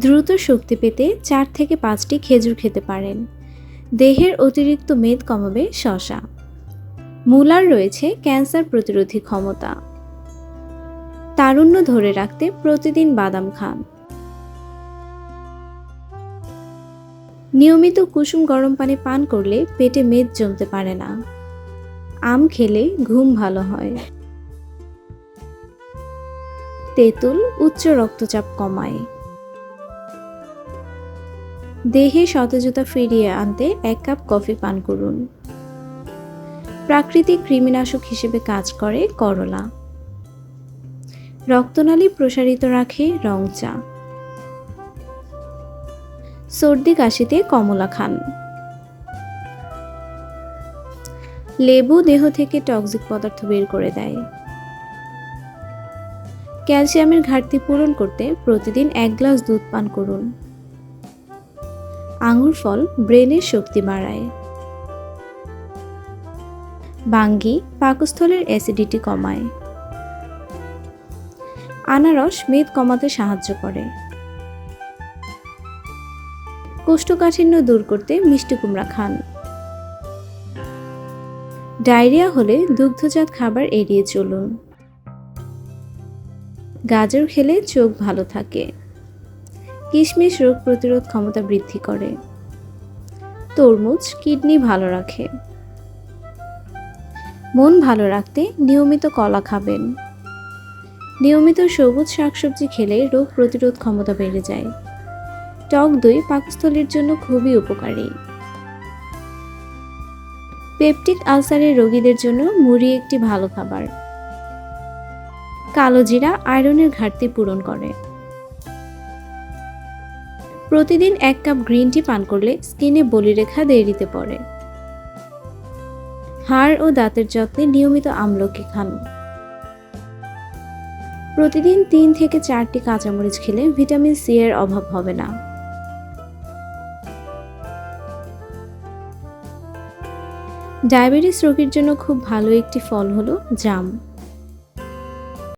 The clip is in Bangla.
দ্রুত শক্তি পেতে চার থেকে পাঁচটি খেজুর খেতে পারেন। দেহের অতিরিক্ত মেদ কমাবে শশা। মূলার রয়েছে ক্যান্সার প্রতিরোধী ক্ষমতা। তারুণ্য ধরে রাখতে প্রতিদিন বাদাম খান। নিয়মিত কুসুম গরম পানি পান করলে পেটে মেদ জমতে পারে না। আম খেলে ঘুম ভালো হয়। তেঁতুল উচ্চ রক্তচাপ কমায়। দেহে সতেজতা ফিরিয়ে আনতে এক কাপ কফি পান করুন। প্রাকৃতিক কৃমিনাশক হিসেবে কাজ করে করলা। রক্তনালী প্রসারিত রাখে রং চা। সর্দি কাশিতে কমলা খান। লেবু দেহ থেকে টক্সিক পদার্থ বের করে দেয়। ক্যালসিয়ামের ঘাটতি পূরণ করতে প্রতিদিন এক গ্লাস দুধ পান করুন। আঙুর ফল ব্রেনের শক্তি বাড়ায়। বাঙ্গি পাকস্থলের অ্যাসিডিটি কমায়। আনারস মেদ কমাতে সাহায্য করে। কোষ্ঠকাঠিন্য দূর করতে মিষ্টি কুমড়া খান। ডায়রিয়া হলে দুগ্ধজাত খাবার এড়িয়ে চলুন। গাজর খেলে চোখ ভালো থাকে। কিশমিশ রোগ প্রতিরোধ ক্ষমতা বৃদ্ধি করে। তরমুজ কিডনি ভালো রাখে। মন ভালো রাখতে নিয়মিত কলা খাবেন। নিয়মিত সবুজ শাকসবজি খেলে রোগ প্রতিরোধ ক্ষমতা বেড়ে যায়। টক দই পাকস্থলীর জন্য খুবই উপকারী। পেপটিক আলসারের রোগীদের জন্য মুড়ি একটি ভালো খাবার। কালো জিরা আয়রনের ঘাটতি পূরণ করে। প্রতিদিন এক কাপ গ্রিন টি পান করলে স্কিনে বলিরেখা দেরিতে পড়ে। হাড় ও দাঁতের যত্নে নিয়মিত আমলকি খান। প্রতিদিন তিন থেকে চারটি কাঁচামরিচ খেলে ভিটামিন সি এর অভাব হবে না। ডায়াবেটিস রোগীর জন্য খুব ভালো একটি ফল হলো জাম।